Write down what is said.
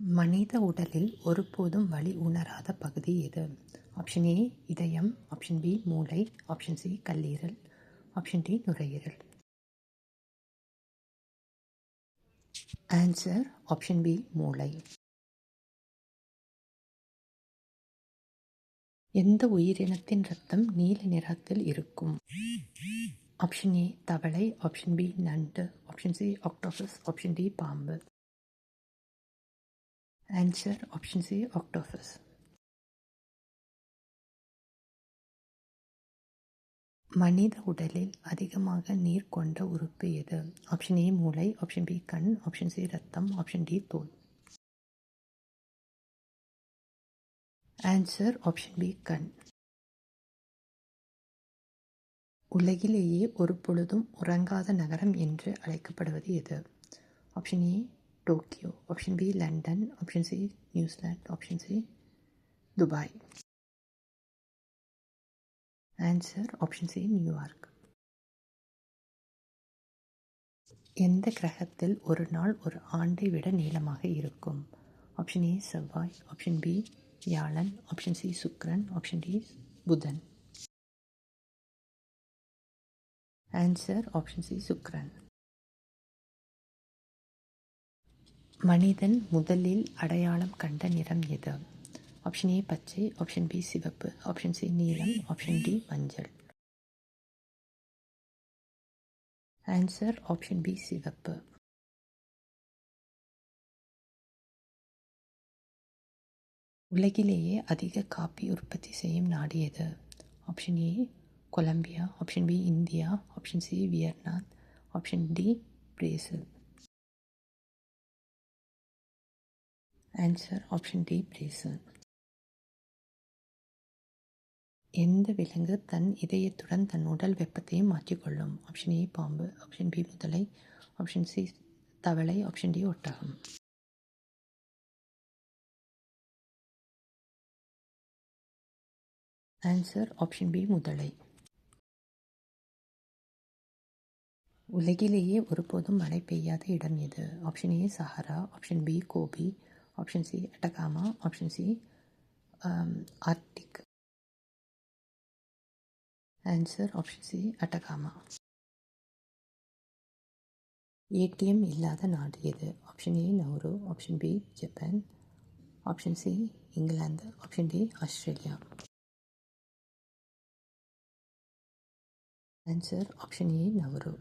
மனித உடலில் ஒருபோதும் வலி உணராத பகுதி எது? ஆப்ஷன் ஏ இதயம். ஆப்ஷன் பி மூளை. ஆப்ஷன் சி கல்லீரல். ஆப்ஷன் டி நுரையீரல். ஆன்சர் ஆப்ஷன் பி மூளை. எந்த உயிரினத்தின் ரத்தம் நீல நிறத்தில் இருக்கும்? ஆப்ஷன் ஏ தவளை. ஆப்ஷன் பி நண்டு. Option C octopus option D பாம்பு. ஆன்சர் ஆப்ஷன் சி ஆக்டோபஸ் மனித உடலில் அதிகமாக நீர் கொண்ட உறுப்பு எது? ஆப்ஷன் ஏ மூளை. ஆப்ஷன் பி கண். ஆப்ஷன் சி ரத்தம் ஆப்ஷன் டி தோல். ஆன்சர் ஆப்ஷன் பி கண். உலகிலேயே ஒரு பொழுதும் உறங்காத நகரம் என்று அழைக்கப்படுவது எது? Option A Tokyo option B London option C New Zealand option C Dubai answer option C New York எந்த கிரகத்தில் ஒரு நாள் ஒரு ஆண்டை விட நீளமாக இருக்கும்? ஆப்ஷன் ஏ செவ்வாய் ஆப்ஷன் பி வியாழன் ஆப்ஷன் சி சுக்ரன் ஆப்ஷன் டி புதன். ஆன்சர் ஆப்ஷன் சி சுக்ரன் மனிதன் முதலில் அடையாளம் கண்ட நிறம் எது? ஆப்ஷன் ஏ பச்சை. ஆப்ஷன் பி சிவப்பு. ஆப்ஷன் சி நீலம். ஆப்ஷன் டி மஞ்சள். ஆன்சர் ஆப்ஷன் பி சிவப்பு. உலகிலேயே அதிக காப்பி உற்பத்தி செய்யும் நாடு எது? Option A Colombia. Option B India. Option C Vietnam. Option D Brazil. Answer option D Brazil எந்த விலங்கு தன் இதயத்துடன் தன் உடல் வெப்பத்தையும் மாற்றிக்கொள்ளும்? ஆப்ஷன் ஏ பாம்பு. ஆப்ஷன் பி முதலை. ஆப்ஷன் சி தவளை. ஆப்ஷன் டி ஒட்டகம். ஆன்சர் ஆப்ஷன் பி முதலை. உலகிலேயே ஒருபோதும் மழை பெய்யாத இடம் எது? Option A Sahara. Option B Gobi. Option C Atacama option C Arctic answer option C Atacama ATM இல்லாத நாடு எது? Option A Nauru option B Japan option C England option D Australia answer option A Nauru